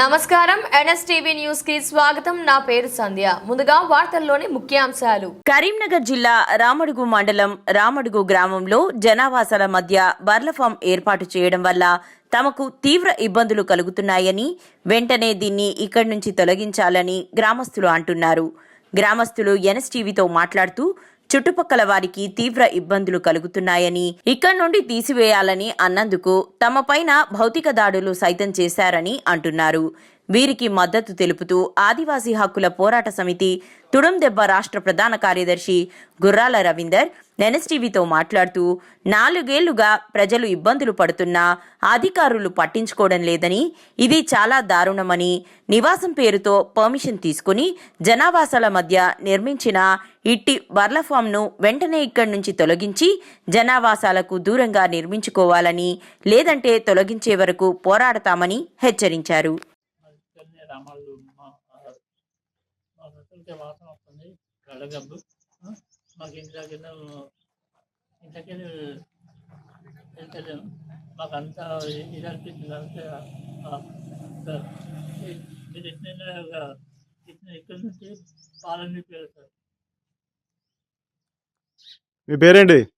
నమస్కారం. ఎన్ఎస్టీవీ న్యూస్కి స్వాగతం. నా పేరు సంధ్య. ముందుగా వార్తల్లోని ముఖ్యాంశాలు. కరీంనగర్ జిల్లా రామడుగు మండలం రామడుగు గ్రామంలో జనావాసాల మధ్య బర్ల ఫామ్ ఏర్పాటు చేయడం వల్ల తమకు తీవ్ర ఇబ్బందులు కలుగుతున్నాయని వెంటనే దీన్ని ఇక్కడి నుంచి తొలగించాలని గ్రామస్తులు అంటున్నారు. గ్రామస్తులు ఎన్ఎస్టీవీతో మాట్లాడుతూ చుట్టుపక్కల వారికి తీవ్ర ఇబ్బందులు కలుగుతున్నాయని ఇక్కడి నుండి తీసివేయాలని అన్నందుకు తమ పైన భౌతిక దాడులు సైతం చేశారని అంటున్నారు. వీరికి మద్దతు తెలుపుతూ ఆదివాసీ హక్కుల పోరాట సమితి తుడం దెబ్బ రాష్ట్ర ప్రధాన కార్యదర్శి గుర్రాల రవీందర్ ఎన్ఎస్టీవీతో మాట్లాడుతూ నాలుగేళ్ళుగా ప్రజలు ఇబ్బందులు పడుతున్నా అధికారులు పట్టించుకోవడం లేదని ఇది చాలా దారుణమని నివాసం పేరుతో పర్మిషన్ తీసుకుని జనావాసాల మధ్య నిర్మించిన ఇట్టి బర్ల ఫామ్ను వెంటనే ఇక్కడి నుంచి తొలగించి జనావాసాలకు దూరంగా నిర్మించుకోవాలని లేదంటే తొలగించే వరకు పోరాడతామని హెచ్చరించారు మా వాసన వస్తుంది ఆ, మాకు ఇంటి దగ్గర ఇంటికి వెళ్తలేము. మాకు అంతా ఇది అనిపిస్తుంది. అంతే ఆ, సార్ ఈ- మీరు ఎట్లయినా ఇట్లా ఇక్కడ నుంచి పాలని పేరు సార్ మీ పేరేంటి?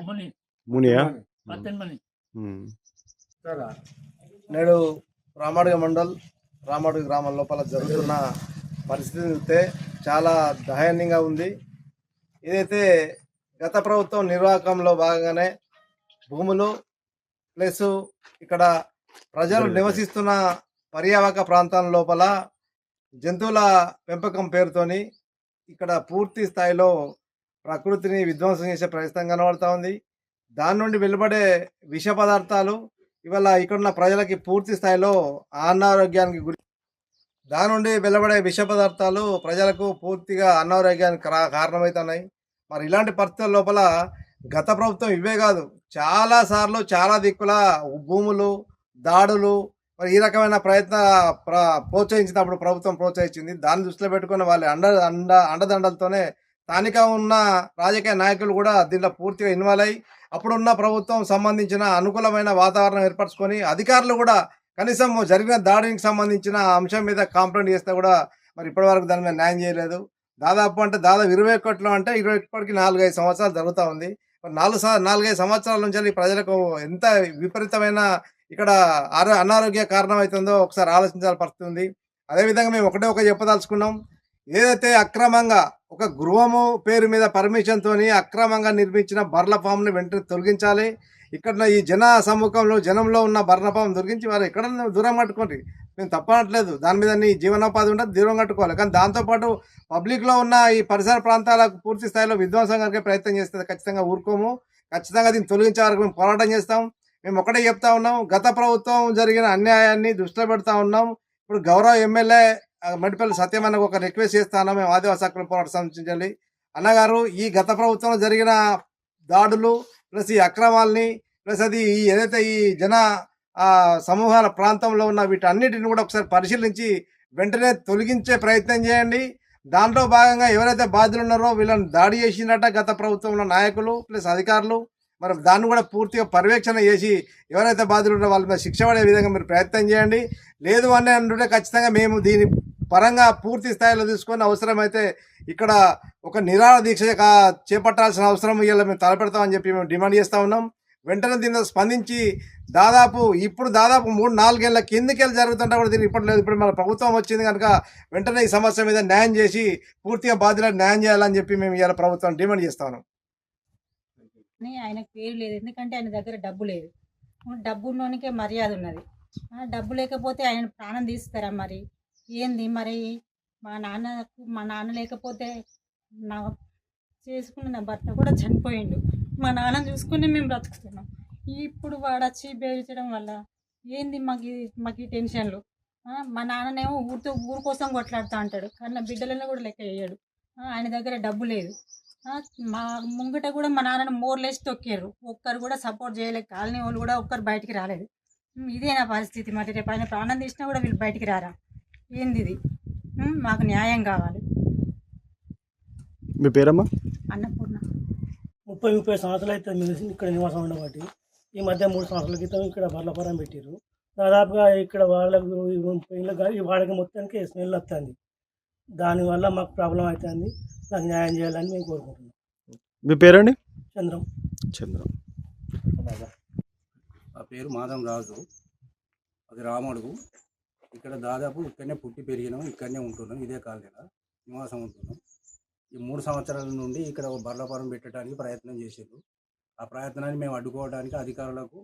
ముని. మునియా? మని. నేడు రామాడుగ మండల్ రామాడుగ గ్రామం లోపల జరుగుతున్న పరిస్థితి చూస్తే చాలా దయనీయంగా ఉంది. ఏదైతే గత ప్రభుత్వం నిర్వాహకంలో భాగంగానే భూములు ప్లస్ ఇక్కడ ప్రజలు నివసిస్తున్న పర్యావక ప్రాంతాల లోపల జంతువుల పెంపకం పేరుతోని ఇక్కడ పూర్తి స్థాయిలో ప్రకృతిని విధ్వంసం చేసే ప్రయత్నం కనబడతా ఉంది. దాని నుండి వెలువడే విష పదార్థాలు ఇవాళ ఇక్కడున్న ప్రజలకి పూర్తి స్థాయిలో అనారోగ్యానికి గురి దాని నుండి వెలువడే విష పదార్థాలు ప్రజలకు పూర్తిగా అనారోగ్యానికి కార- కారణమవుతున్నాయి మరి ఇలాంటి పరిస్థితుల లోపల గత ప్రభుత్వం ఇవే కాదు చాలా సార్లు చాలా దిక్కుల భూములు దాడులు మరి ఈ రకమైన ప్రయత్న ప్ర ప్రోత్సహించినప్పుడు ప్రభుత్వం ప్రోత్సహించింది. దాన్ని దృష్టిలో పెట్టుకుని వాళ్ళ అండ అండ అండదండలతోనే స్థానిక ఉన్న రాజకీయ నాయకులు కూడా దీంట్లో పూర్తిగా ఇన్వాల్వ్ అయ్యి అప్పుడున్న ప్రభుత్వం సంబంధించిన అనుకూలమైన వాతావరణం ఏర్పరచుకొని అధికారులు కూడా కనీసం జరిగిన దాడికి సంబంధించిన అంశం మీద కాంప్లైంట్ చేస్తే కూడా మరి ఇప్పటివరకు దాని మీద న్యాయం చేయలేదు. దాదాపు అంటే దాదాపు ఇరవై ఒకటిలో అంటే ఇరవై ఒకటికి నాలుగైదు సంవత్సరాలు జరుగుతూ ఉంది. మరి నాలుగు నాలుగైదు సంవత్సరాల నుంచి ప్రజలకు ఎంత విపరీతమైన ఇక్కడ ఆరో అనారోగ్య కారణం అవుతుందో ఒకసారి ఆలోచించాల్సిన పరిస్థితి ఉంది. అదేవిధంగా మేము ఒకటే ఒక చెప్పదలుచుకున్నాం. ఏదైతే అక్రమంగా ఒక గృహము పేరు మీద పర్మిషన్తోని అక్రమంగా నిర్మించిన బర్ల ఫామ్ని వెంటనే తొలగించాలి. ఇక్కడ ఈ జన సమ్ముఖంలో జనంలో ఉన్న బర్ల దొరికించి వారు ఎక్కడ దూరం కట్టుకోండి. మేము తప్పనట్లేదు. దాని మీద నీ జీవనోపాధి ఉంటే దూరం కట్టుకోవాలి. కానీ దాంతోపాటు పబ్లిక్లో ఉన్న ఈ పరిసర ప్రాంతాలకు పూర్తి స్థాయిలో విధ్వంసం కలిగే ప్రయత్నం చేస్తుంది ఖచ్చితంగా ఊరుకోము. ఖచ్చితంగా దీన్ని తొలగించే వరకు మేము పోరాటం చేస్తాం. మేము ఒకటే చెప్తా ఉన్నాం. గత ప్రభుత్వం జరిగిన అన్యాయాన్ని దృష్టిలో పెడతా ఉన్నాం. ఇప్పుడు గౌరవ ఎమ్మెల్యే మడిపల్లి సత్యమన్నకు ఒక రిక్వెస్ట్ చేస్తాను మేము ఆదివాసీ హక్కుల పోరాటం సంరక్షించాలి అన్నగారు ఈ గత ప్రభుత్వంలో జరిగిన దాడులు ప్లస్ ఈ అక్రమాల్ని ప్లస్ అది ఈ ఏదైతే ఈ జన సమూహాల ప్రాంతంలో ఉన్న వీటన్నిటిని కూడా ఒకసారి పరిశీలించి వెంటనే తొలగించే ప్రయత్నం చేయండి. దాంట్లో భాగంగా ఎవరైతే బాధ్యులు ఉన్నారో వీళ్ళని దాడి చేసినట్ట గత ప్రభుత్వంలో నాయకులు ప్లస్ అధికారులు. మరి దాన్ని కూడా పూర్తిగా పర్యవేక్షణ చేసి ఎవరైతే బాధ్యులు ఉన్నారో వాళ్ళ మీద శిక్ష పడే విధంగా మీరు ప్రయత్నం చేయండి. లేదు అని అంటుంటే ఖచ్చితంగా మేము దీని పరంగా పూర్తి స్థాయిలో తీసుకొని అవసరమైతే ఇక్కడ ఒక నిరాహార దీక్ష చేపట్టాల్సిన అవసరం ఇలా మేము తలపెడతామని చెప్పి మేము డిమాండ్ చేస్తూ ఉన్నాం. వెంటనే దీని స్పందించి దాదాపు ఇప్పుడు దాదాపు మూడు నాలుగేళ్ళ కిందకెళ్ళి జరుగుతుంటే కూడా దీనికి ఇప్పుడు లేదు. ఇప్పుడు మన ప్రభుత్వం వచ్చింది కనుక వెంటనే ఈ సమస్య మీద న్యాయం చేసి పూర్తిగా బాధ్యులకు న్యాయం చేయాలని చెప్పి మేము ఇవాళ ప్రభుత్వం డిమాండ్ చేస్తా ఉన్నాం. ఆయనకు పేరు లేదు. ఎందుకంటే ఆయన దగ్గర డబ్బు లేదు. డబ్బులోనికే మర్యాద ఉన్నది. డబ్బు లేకపోతే ఆయన ప్రాణం తీస్తారా మరి? ఏంది మరి? మా నాన్నకు మా నాన్న లేకపోతే నా చేసుకున్న నా భర్త కూడా చనిపోయిండు. మా నాన్న చూసుకుని మేము బ్రతుకుతున్నాం. ఇప్పుడు వాడు వచ్చి బేరించడం వల్ల ఏంది మాకు మాకు ఈ టెన్షన్లు? మా నాన్ననేమో ఊరితో ఊరు కోసం కొట్లాడుతూ అంటాడు. కానీ నా బిడ్డలను కూడా లెక్క వేయడు. ఆయన దగ్గర డబ్బు లేదు. మా ముంగట కూడా మా నాన్నని మోర్లేసి తొక్కారు. ఒక్కరు కూడా సపోర్ట్ చేయలేదు కాలనీ వాళ్ళు కూడా ఒక్కరు బయటికి రాలేదు. ఇదే నా పరిస్థితి. మరి రేపు ఆయన ప్రాణం తీసినా కూడా వీళ్ళు బయటికి రారా? ఏంది ఇది మాకు న్యాయం కావాలి. మీ పేరమ్మా? అన్నపూర్ణ. ముప్పై ముప్పై సంవత్సరాలు అయితే మేము ఇక్కడ నివాసం ఉండబట్టి ఈ మధ్య మూడు సంవత్సరాల క్రితం ఇక్కడ బర్లపురం పెట్టారు దాదాపుగా ఇక్కడ వాళ్ళకు ఈ వాడకి మొత్తానికి స్మెల్ వస్తుంది దానివల్ల మాకు ప్రాబ్లం అవుతుంది నాకు న్యాయం చేయాలని మేము కోరుకుంటున్నాం. మీ పేరండి? చంద్రం. చంద్ర. ఆ పేరు మాధం రాజు. అది రాముడుగు ఇక్కడ దాదాపు ఇక్కడనే పుట్టి పెరిగినాం ఇక్కడనే ఉంటున్నాం ఇదే కాలనీలో నివాసం ఉంటున్నాం. ఈ మూడు సంవత్సరాల నుండి ఇక్కడ ఒక బర్లపురం పెట్టడానికి ప్రయత్నం చేసారు ఆ ప్రయత్నాన్ని మేము అడ్డుకోవడానికి అధికారులకు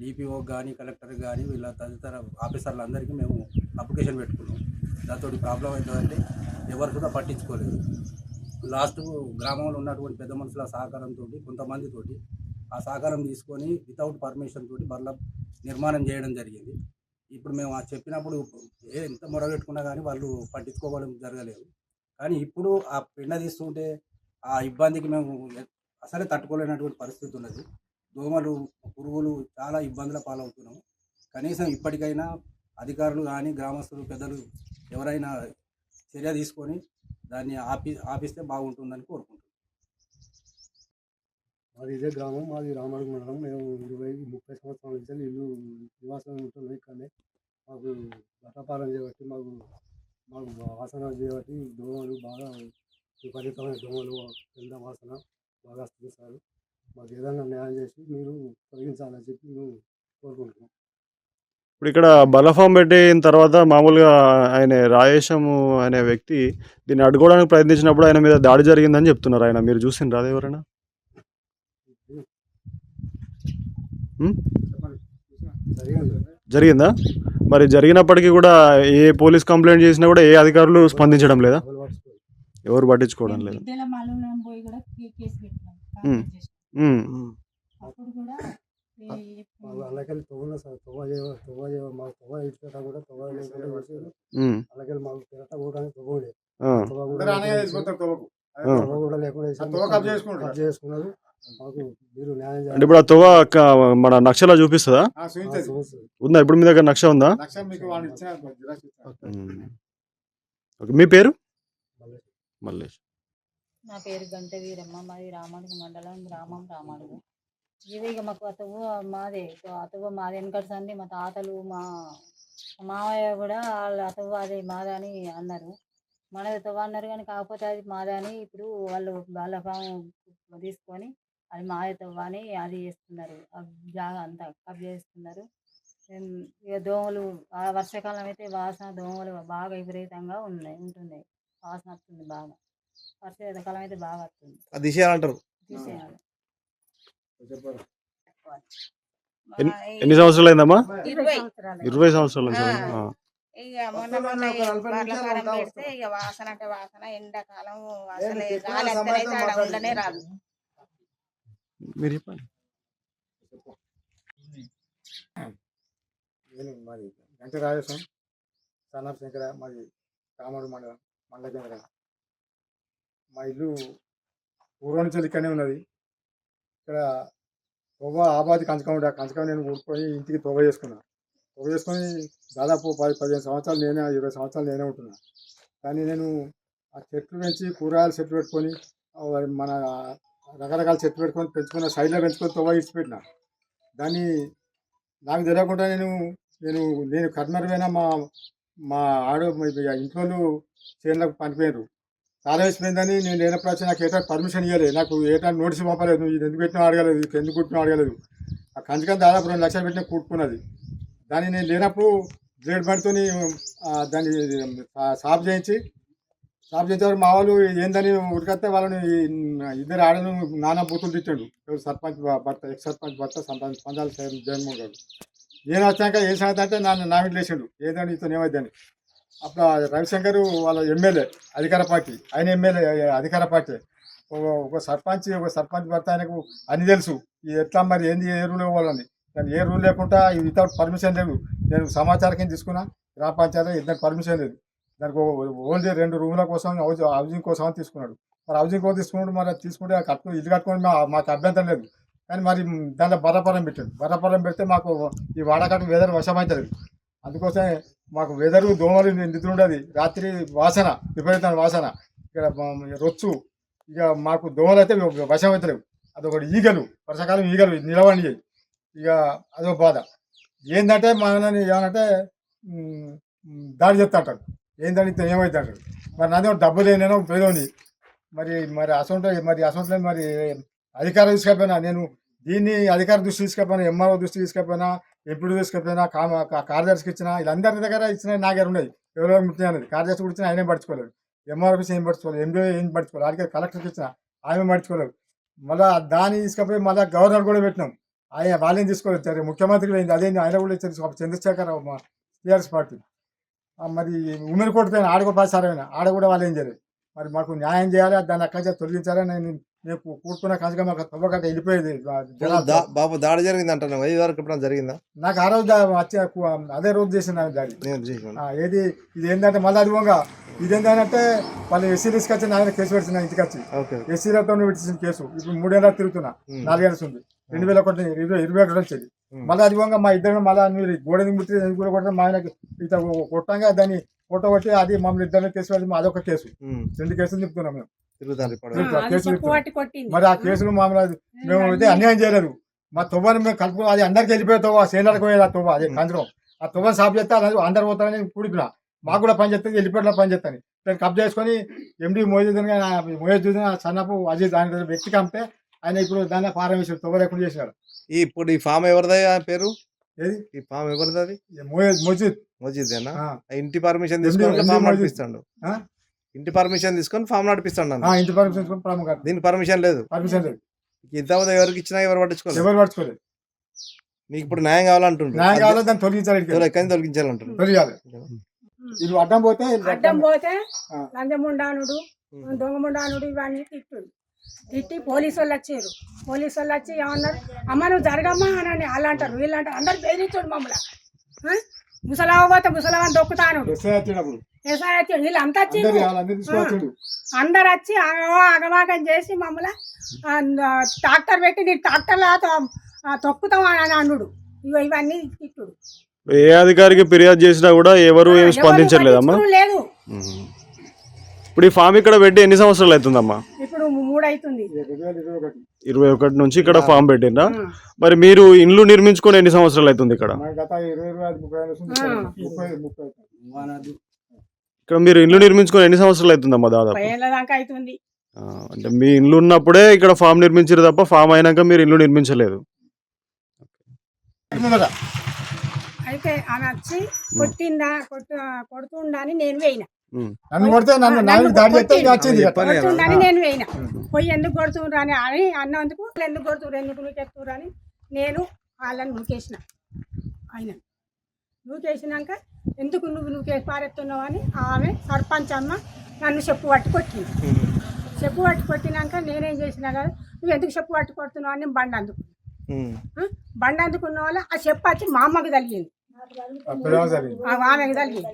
డిపిఓ కానీ కలెక్టర్ కానీ వీళ్ళ తదితర ఆఫీసర్లందరికీ మేము అప్లికేషన్ పెట్టుకున్నాం. దాంతో ప్రాబ్లం అవుతుందంటే ఎవరు కూడా పట్టించుకోలేదు. లాస్ట్ గ్రామంలో ఉన్నటువంటి పెద్ద మనుషుల సహకారంతో కొంతమందితోటి ఆ సహకారం తీసుకొని వితౌట్ పర్మిషన్ తోటి బర్ల నిర్మాణం చేయడం జరిగింది. ఇప్పుడు మేము ఆ చెప్పినప్పుడు ఏ ఎంత మొరగెట్టుకున్నా కానీ వాళ్ళు పట్టించుకోవడం జరగలేదు. కానీ ఇప్పుడు ఆ పిండ తీస్తుంటే ఆ ఇబ్బందికి మేము అసలే తట్టుకోలేనటువంటి పరిస్థితి ఉన్నది. దోమలు పురుగులు చాలా ఇబ్బందుల పాలవుతున్నాము. కనీసం ఇప్పటికైనా అధికారులు కానీ గ్రామస్తులు పెద్దలు ఎవరైనా చర్య తీసుకొని దాన్ని ఆపి ఆపిస్తే బాగుంటుందని కోరుకుంటున్నాం. మాది ఇదే గ్రామం మాది రామడుగు మండలం. మేము ఇరవై ముప్పై సంవత్సరాల నుంచి ఇల్లు నివాసం ఉంటున్నాం ఇక్కడనే. మాకు బట్టపాలన చేయబట్టి మాకు మాకు వాసన చేయబట్టి దోమలు బాగా విపరీతమైన దోమలు కింద వాసన బాగా వస్తుంది సార్. మాకు ఏదైనా న్యాయం చేసి మీరు తొలగించాలని చెప్పి మేము కోరుకుంటున్నాం. ఇప్పుడు ఇక్కడ బలఫామ్ పెట్టిన తర్వాత మామూలుగా ఆయన రాయేశం అనే వ్యక్తి దీన్ని అడ్డుకోవడానికి ప్రయత్నించినప్పుడు ఆయన మీద దాడి జరిగిందని చెప్తున్నారు ఆయన. మీరు చూసిండ్రా అది ఎవరైనా? జరిగింది? మరి జరిగినప్పటికీ కూడా ఏ పోలీస్ కంప్లైంట్ చేసినా కూడా ఏ అధికారులు స్పందించడం లేదా? ఎవరు పట్టించుకోవడం లేదు? చేసుకున్నారు. అంటే ఇప్పుడు ఆ తువ్వ క- మన నక్షలా చూపిస్తుందా. ఉందా? ఇప్పుడు మీ దగ్గర నక్ష ఉందా. ఓకే. మీ పేరు? మల్లేష్. నా పేరు గంట వీరమ్మ మాది రామాడుగు మండలం గ్రామం రామాడుగు. ఇది ఇక మాకు అతవు మాదే అతవు మాది. వెనకటి సంది మా తాతలు మా మా మామయ్య కూడా వాళ్ళు అతవు అది మాదే అని అన్నారు. మనది తవ్వ అన్నారు కానీ కాకపోతే అది మాదే అని ఇప్పుడు వాళ్ళు వాళ్ళ ఫామ్ తీసుకొని అది మాదే తవ్వ అని అది చేస్తున్నారు. జాగా అంతా కబ్జా చేస్తున్నారు. ఇక దోమలు ఆ వర్షాకాలం అయితే వాసన దోమలు బాగా విపరీతంగా ఉన్నాయి ఉంటున్నాయి. వాసన వస్తుంది బాగా. వర్షాకాలం అయితే బాగా వస్తుంది. తీసేయాలంటారు? తీసేయాలి. ఎన్ని- సంవత్సరాలు అయిందమ్మా? ఇరవై సంవత్సరాలు. ఇక మొన్న మొన్న వాసన అంటే వాసన ఎండాకాలం అసలు గాలి ఎత్తనైతే ఉండనే రాదు. మీరు చెప్పండి. నేను మరి వెంకట రాజేశం సన్నాఫ్ శంకర మాది కామడు మండలం మండల కేంద్ర మా ఇల్లు పూర్వం ఇక్కడనే ఉన్నది. ఇక్కడ తొవ్వ ఆబాది కంచకం ఆ కంచకం నేను ఊరుకొని ఇంటికి తొవ్వ చేసుకున్నా. తొవ్వ చేసుకొని దాదాపు పది పదిహేను సంవత్సరాలు నేనే ఇరవై సంవత్సరాలు నేనే ఉంటున్నా. కానీ నేను ఆ చెట్లు పెంచి కూరగాయల చెట్లు పెట్టుకొని మన రకరకాల చెట్లు పెట్టుకొని పెంచుకున్న సైడ్లో పెంచుకొని తవ్వ ఇచ్చిపెట్టిన దాన్ని నాకు తెలియకుండా నేను నేను నేను కర్నర్వైనా మా మా ఆడ మా ఇంట్లో చేనులకు పనిపోయారు చాలా వేసిపోయిందని నేను లేనప్పుడు వచ్చి నాకు ఏటా పర్మిషన్ ఇవ్వలేదు నాకు ఏటా నోటీస్ పంపలేదు. నువ్వు ఇది ఎందుకు పెట్టినా అడగలేదు. ఇది ఎందుకు కుట్టినా అడగలేదు. ఆ కంచికం దాదాపు రెండు లక్షలు పెట్టిన కూట్టుకున్నది. దాన్ని నేను లేనప్పుడు బ్లేడ్ బండితోని దాన్ని సాఫ్ చేయించి సాఫ్ చేసేవారు మా వాళ్ళు ఏందని ఉరికొస్తే వాళ్ళని ఇద్దరు ఆడను నానా బూతులు తిట్టాడు. ఎవరు సర్పంచ్ భర్త ఎక్స్ సర్పంచ్ భర్త సంపంచ్ జగన్మోహన్ గారు. నేను వచ్చాక ఏం సంగతి అంటే నన్ను నా వేసాడు ఏదని ఇతను ఏమైందని అప్పుడు రవిశంకర్ వాళ్ళ ఎమ్మెల్యే అధికార పార్టీ ఆయన ఎమ్మెల్యే అధికార పార్టీ. ఒక ఒక సర్పంచ్ ఒక సర్పంచ్ భర్త ఆయనకు అని తెలుసు. ఎట్లా మరి ఏంది ఏ రూల్ ఇవ్వాలని. దాని ఏ రూల్ లేకుండా వితౌట్ పర్మిషన్ లేదు. నేను సమాచారం కింద తీసుకున్నా. గ్రామ పంచాయతీ ఇద్దరు పర్మిషన్ లేదు. దానికి ఓన్లీ రెండు రూముల కోసం హౌజింగ్ హౌజింగ్ కోసం అని తీసుకున్నాడు. మరి హౌజింగ్ కోసం తీసుకున్నాడు మరి తీసుకుంటే ఆ కట్టు ఇల్లు కట్టుకొని మా మాకు అభ్యంతరం లేదు. కానీ మరి దాంట్లో బర్రపరం పెట్టాడు. బర్రపరం పెడితే మాకు ఈ వాడకట్టు వెదర్ వశమవుతుంది అందుకోసమే మాకు వెదరు దోమలు నిద్ర ఉండదు. రాత్రి వాసన విపరీతమైన వాసన. ఇక్కడ రొచ్చు ఇక మాకు దోమలు అయితే వశం అవుతలేవు అదొకటి ఈగలు వర్షాకాలం ఈగలు నిలవండి ఇక అదొక బాధ. ఏంటంటే మనని ఏమనంటే దాడి చేస్తా ఏందని ఇతను ఏమవుతాడు? మరి నాదేమో డబ్బు లేనేనో పేదోని. మరి మరి అసొంట మరి అసొంట్లో మరి అధికారం తీసుకపోయినా నేను దీన్ని అధికార దృష్టి తీసుకపోయినా ఎంఆర్ఓ దృష్టి తీసుకపోయినా ఎప్పుడు తీసుకపోయినా కామ కార్యదర్శికి ఇచ్చిన వీళ్ళందరి దగ్గర ఇచ్చిన నా దగ్గర ఉన్నాయి. ఎవరెవరు ముట్టిన అనేది కార్యదర్శి కూడా ఇచ్చిన ఆయనే పడుచుకోలేదు ఎంఆర్ఓ ఏం పడుచుకోలేదు ఎంబీఓ ఏం పడుచుకోలేదు అడిగే కలెక్టర్కి ఇచ్చిన ఆయన పడుచుకోలేదు మళ్ళీ దాన్ని తీసుకపోయి మళ్ళీ గవర్నర్ కూడా పెట్టినాం. ఆయన వాళ్ళని తీసుకోలేదు. సరే ముఖ్యమంత్రి పోయింది. అదే ఆయన కూడా ఇచ్చారు. చంద్రశేఖర్ రావు మా టీఆర్ఎస్ పార్టీ. మరి ఉమెన్ కోర్టు పోయిన ఆడ కూడా పాస్ అయినా ఆడ కూడా వాళ్ళు ఏం చేయలేదు మరి మాకు న్యాయం చేయాలి దాన్ని అక్కడి తొలగించాలని నేను నేను కూర్చున్న కాసుగా మాకు తవ్వకట్ట వెళ్ళిపోయేది బాబు దాడి జరిగింది అంటున్నావు ఇది వరకు ఎప్పుడైనా జరిగిందా? నాకు ఆ రోజు వచ్చే అదే రోజు చేసిన దాడి. ఏది ఇది ఏంటంటే మళ్ళీ అది పోగా ఇది ఏంటంటే వాళ్ళు ఎస్సీ తీసుకొచ్చి ఆయన కేసు పెడుతున్నా ఇంటికి వచ్చి ఓకే. ఎస్సీలతో పెట్టించిన కేసు. ఇప్పుడు మూడేళ్ళ తిరుగుతున్నా. నాలుగేళ్ళ ఉంది రెండు వేల ఒకటి ఇరవై ఇరవై ఒకటి వచ్చేది. మళ్ళీ అది పోగా మా ఇద్దరు మళ్ళీ మీరు గోడని ముట్టి కూడా కొట్టడం మా ఆయనకి ఇట్లా కొట్టంగా దాన్ని ఫోటో కొట్టి అది మమ్మల్ని ఇద్దరిని కేసు పెడితే అదొక కేసు. రెండు కేసులు చెప్తున్నాం మేము. మరి ఆ కేసులు మామూలు మేము అయితే అన్యాయం చేయలేదు మా తువ్వని మేము కలుపు అది అందరికి వెళ్ళిపోయే తువ్వ సేనలకు పోయేది ఆ తువ్వ అదే కంచరం ఆ తువ్వని సాఫ్ చేస్తే అది అందరు పోతారని కూడిపిన మాకు కూడా పని చేస్తుంది వెళ్ళిపోయేలా పని చేస్తాను. నేను కబ్జా చేసుకొని ఎండి మోజుద్దీన్ మోజుద్దీన్ సన్నపు అజీజ్ ఆయన వ్యక్తికి అమ్మితే ఆయన ఇప్పుడు దాన్ని ఫారం వేసాడు తువ్వ లేకుండా చేసినాడు. ఈ ఇప్పుడు ఈ ఫామ్ ఎవరిది పేరు? ఏది? ఈ ఫామ్ ఎవరిది అది? మోజు మోజిద్. ఆ. ఇంటి పర్మిషన్ తీసుకొని ఫామ్. నడిపిస్తాడు. ఆ? ఇంటి పర్మిషన్ తీసుకొని ఫామ్ నడిపిస్తాడు ఇంటి పర్మిషన్ తీసుకొని దీనికి పర్మిషన్ లేదు. పర్మిషన్ లేదు. ఇంతవద్ద ఎవరికి ఇచ్చినా ఎవరు పట్టించుకోలేదు. ఎవరు పట్టుకోలేదు మీకు ఇప్పుడు న్యాయం కావాలంటుండ్రు న్యాయం కావాలో దాన్ని తొలగించాలి. ఎక్కడి తొలగించాలంటారు తొలగాలి. ఇది అడ్డం పోతే అడ్డం పోతే. లంజముండానుడు దొంగముండానుడు ఇవన్నీ తిట్టుడు. తిట్టి పోలీసు వాళ్ళు వచ్చారు పోలీసు వాళ్ళు వచ్చి ఏమన్నారు? అమ్మ నువ్వు జరగమ్మా అని వాళ్ళు అంటారు వీళ్ళు అంటారు అందరు బెదిరించాడు మమ్మల్ని? ముసలావ పోతే ముసలావని దొక్కుతాను. ఎస్ఐ వచ్చినప్పుడు ఎస్ఐ వచ్చి వీళ్ళు అంతా వచ్చి అందరు వచ్చి ఆగమాగం చేసి మమ్మల్ని ట్రాక్టర్ పెట్టి నీ ట్రాక్టర్లో తొక్కుతాం అని అన్నుడు. ఇవన్నీ తిట్టుడు ఏ అధికారికి ఫిర్యాదు చేసినా కూడా ఎవరు ఏం ఎవరు స్పందించట్లేదమ్మా? పట్టించుకోను లేదు. ఇప్పుడు ఈ ఫామ్ ఇక్కడ పెట్టి ఎన్ని సంవత్సరాలు అవుతుందమ్మా? ఇప్పుడు మూడు అవుతుంది ఇరవై ఒకటి నుంచి ఇక్కడ ఫామ్ పెట్టిండ్రా. మరి మీరు ఇండ్లు నిర్మించుకొని ఎన్ని సంవత్సరాలు అవుతుంది ఇక్కడ? ఇక్కడ మీరు ఇల్లు నిర్మించుకొని ఎన్ని సంవత్సరాలు అవుతుందమ్మా దాదాపు? అంటే మీ ఇల్లు ఉన్నప్పుడే ఇక్కడ ఫామ్ నిర్మించారు తప్ప ఫామ్ అయినాక మీరు ఇల్లు నిర్మించలేదు. అయితే ఆమె వచ్చి కొట్టిందా కొట్టు కొడుతుండని నేను వేయిన. నన్ను కొడితే నన్ను దాడి చేస్తే ఇక వచ్చింది నేను వేయిన? పోయి ఎందుకు కొడుతుండ్రు అని అని అన్నందుకు "వాళ్ళు ఎందుకు కొడుతున్నారు ఎందుకు నువ్వు చెప్తున్నారు అని నేను వాళ్ళని నూకేసిన. ఆయన నూకేసినాక ఎందుకు నువ్వు నూకేసి పారెత్తున్నావు? అని ఆమె సర్పంచ్ అమ్మ నన్ను చెప్పు పట్టి కొట్టింది చెప్పు పట్టి కొట్టినాక నేనేం చేసినా కదా నువ్వు ఎందుకు చెప్పు పట్టి కొడుతున్నావు అని బండి అందుకు. బండి అందుకున్న వల్ల ఆ చెప్పు వచ్చి మా అమ్మకి తగిలింది. ఆమెకి తగిలింది.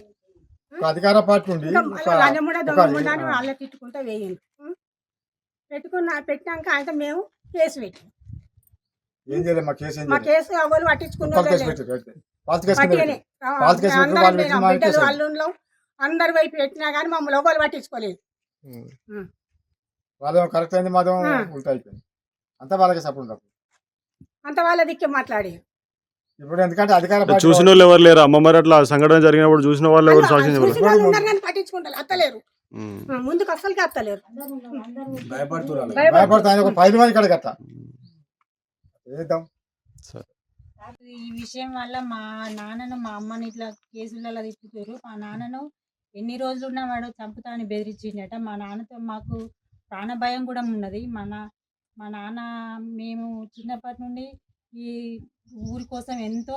అధికార పార్టీ అని వాళ్ళే తిట్టుకుంటా వేయండి. పెట్టుకున్న పెట్టినాక ఆయన మేము కేసు పెట్టి ఏం చేయలేదు మా కేసు మా కేసు ఎవరు పట్టించుకున్న ఒక్క కేసు పెట్టారు. అంతే. పాత కేసు కింద పట్టినే పెట్టారు. పాత కేసు పెట్టి వాళ్ళు అందరి వైపు పెట్టినా కానీ మమ్మల్ని ఒకరు పట్టించుకోలేదు. వాళ్ళేమో కరెక్ట్ అయింది మాదేమో ఆ. ఉల్టా అయిపోయింది. అంతా వాళ్ళకి సపోర్ట్ అంత వాళ్ళ దిక్కే మాట్లాడి ఇప్పుడు ఎందుకంటే అధికార చూసిన వాళ్ళు ఎవరు లేరు. అమ్మ మరి అట్లా సంఘటన జరిగినప్పుడు చూసిన వాళ్ళు ఎవరు సాక్ష్యం చెప్పారు పట్టించుకుంటారు అత్తలేరు ముందుకు అస్సలకి అత్తలేరు. భయపడుతున్నారు ఒక పది మంది ఈ విషయం వల్ల మా నాన్నను మా అమ్మని ఇట్లా కేసులలో తిప్పుతారు మా నాన్నను ఎన్ని రోజులు ఉన్నా వాడు చంపుతా అని బెదిరించిండట. మా నాన్నతో మాకు ప్రాణ భయం కూడా ఉన్నది. మా నా మా నాన్న మేము చిన్నప్పటి నుండి ఈ ఊరి కోసం ఎంతో